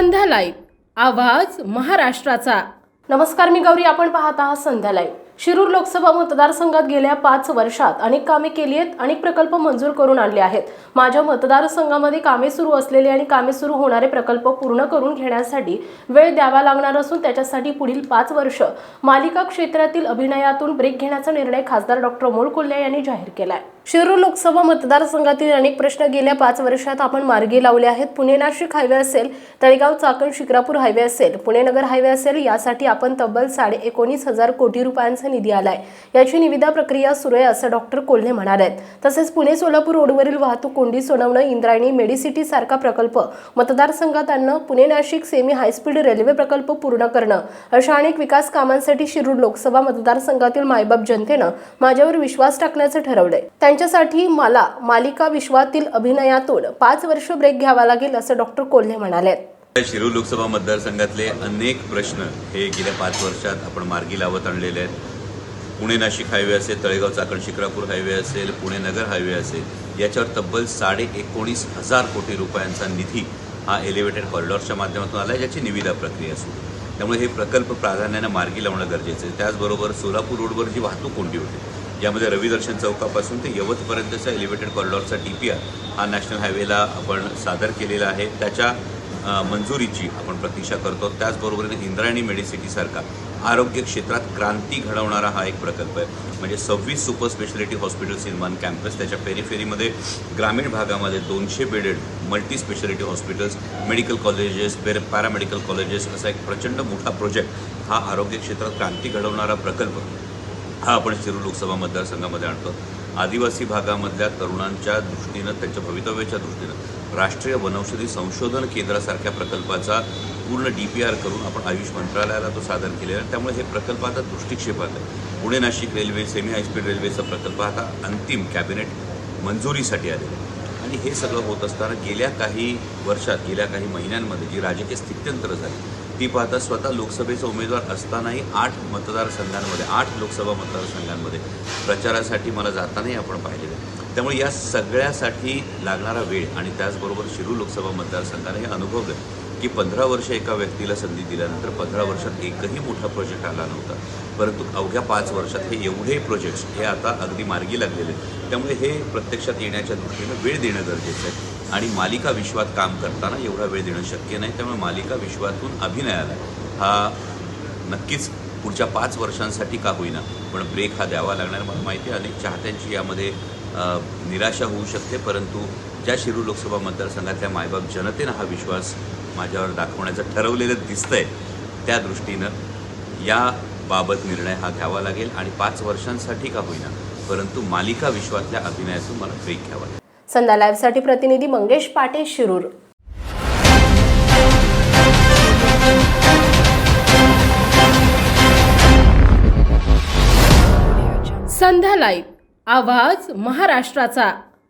संध्या live. आवाज महाराष्ट्राचा. नमस्कार मी गौरी. आपण पाहत आहात संध्या लाईव्ह. शिरूर लोकसभा मतदारसंघात गेल्या पाच वर्षात अनेक कामे केली आहेत अनेक प्रकल्प मंजूर करून आणले आहेत. माझ्या मतदारसंघामध्ये कामे सुरू असलेले आणि कामे सुरू होणारे प्रकल्प पूर्ण करून घेण्यासाठी वेळ द्यावा लागणार असून त्याच्यासाठी पुढील पाच वर्ष मालिका क्षेत्रातील अभिनयातून ब्रेक घेण्याचा निर्णय खासदार डॉक्टर अमोल कोल्हे यांनी जाहीर केला आहे शिरूर लोकसभा मतदारसंघातील अनेक प्रश्न गेल्या पाच वर्षात आपण मार्गी लावले आहेत. पुणे नाशिक हायवे असेल तळेगाव चाकण शिक्रापूर हायवे असेल पुणे नगर हायवे असेल यासाठी आपण तब्बल साडे एकोणीस हजार कोटी रुपयांचा निधी आलाय. याची निविदा प्रक्रिया सुरू आहे असं डॉक्टर कोल्हे म्हणाले आहेत. तसेच पुणे सोलापूर रोडवरील वाहतूक कोंडी सोडवणं इंद्रायणी मेडिसिटी सारखा प्रकल्प मतदारसंघात आणणं Pune Nashik semi high speed railway प्रकल्प पूर्ण करणं अशा अनेक विकास कामांसाठी शिरूर लोकसभा मतदारसंघातील मायबाप जनतेनं माझ्यावर विश्वास टाकण्याचं ठरवलंय. त्यांच्यासाठी मला मालिका विश्वातील अभिनयातून पाच वर्ष ब्रेक घ्यावा लागेल असं डॉक्टर कोल्हे म्हणाले. शिरूर लोकसभा मतदारसंघातले अनेक प्रश्न हे गेल्या पाच वर्षात आपण मार्गी लावत आणलेले आहेत. पुणे नाशिक हायवे असेल तळेगाव चाकण शिक्रापूर हायवे असेल पुणे नगर हायवे असेल याच्यावर तब्बल साडे एकोणीस हजार कोटी रुपयांचा निधी हा एलिव्हेटेड कॉरिडॉरच्या माध्यमातून आला आहे ज्याची निविदा प्रक्रिया सुरू. त्यामुळे हे प्रकल्प प्राधान्यानं मार्गी लावणं गरजेचं आहे. त्याचबरोबर सोलापूर रोडवर जी वाहतूक कोंडी होती यामध्ये रविदर्शन चौकापासून ते यवतपर्यंतचा एलिव्हेटेड कॉरिडॉरचा डी पी आर हा नॅशनल हायवेला आपण सादर केलेला आहे. त्याच्या मंजुरीची आपण प्रतीक्षा करतो. त्याचबरोबरीने इंद्रायणी मेडिसिटीसारखा आरोग्य क्षेत्रात क्रांती घडवणारा हा एक प्रकल्प आहे. म्हणजे सव्वीस super speciality hospitals in one campus त्याच्या पेरिफेरीमध्ये ग्रामीण भागामध्ये दोनशे bedded multi speciality hospitals medical colleges per paramedical colleges असा एक प्रचंड मोठा प्रोजेक्ट हा आरोग्य क्षेत्रात क्रांती घडवणारा प्रकल्प. हा आपण शिरूर लोकसभा मतदारसंघामध्ये आणतो. आदिवासी भागामधल्या तरुणांच्या दृष्टीनं त्यांच्या भवितव्याच्या दृष्टीनं राष्ट्रीय वनौषधी संशोधन केंद्रासारख्या प्रकल्पाचा पूर्ण डी पी आर करून आपण आयुष मंत्रालयाला तो सादर केलेला आहे. त्यामुळे हे प्रकल्प आता दृष्टिक्षेपात आहे. Pune Nashik railway semi high speed रेल्वेचा प्रकल्प आता अंतिम कॅबिनेट मंजुरीसाठी आलेला आहे. आणि हे सगळं होत असताना गेल्या काही वर्षात गेल्या काही महिन्यांमध्ये जी राजकीय स्थित्यंतर झाली ती पाहता स्वतः लोकसभेचा उमेदवार असतानाही आठ मतदारसंघांमध्ये आठ लोकसभा मतदारसंघांमध्ये प्रचारासाठी मला जातानाही आपण पाहिलेलं आहे. त्यामुळे या सगळ्यासाठी लागणारा वेळ आणि त्याचबरोबर शिरूर लोकसभा मतदारसंघाने हे अनुभवलं की पंधरा वर्ष एका व्यक्तीला संधी दिल्यानंतर पंधरा वर्षात एकही मोठा प्रोजेक्ट आला नव्हता. परंतु अवघ्या पाच वर्षात हे एवढे प्रोजेक्ट्स हे आता अगदी मार्गी लागलेले आहेत. त्यामुळे हे प्रत्यक्षात येण्याच्या दृष्टीनं वेळ देणं गरजेचं आहे. आणि मालिका विश्वात काम करताना एवढा वेळ देणं शक्य नाही. त्यामुळे मालिका विश्वातून अभिनयाला हा नक्कीच पुढच्या पाच वर्षांसाठी का होईना पण ब्रेक हा द्यावा लागणार. मला माहिती आहे अनेक चाहत्यांची यामध्ये निराशा होऊ शकते. परंतु ज्या शिरूर लोकसभा मतदारसंघातल्या मायबाप जनतेनं हा विश्वास माझ्यावर दाखवण्याचं ठरवलेलं दिसतंय त्या दृष्टीनं या बाबत निर्णय हा घ्यावा लागेल आणि पाच वर्षांसाठी का होईना परंतु मालिका विश्वातल्या अभिनयातून मला ब्रेक घ्यावा लागेल. संध्या लाईव्हसाठी प्रतिनिधी मंगेश पाटे शिरूर. संध्या लाईव्ह आवाज महाराष्ट्राचा.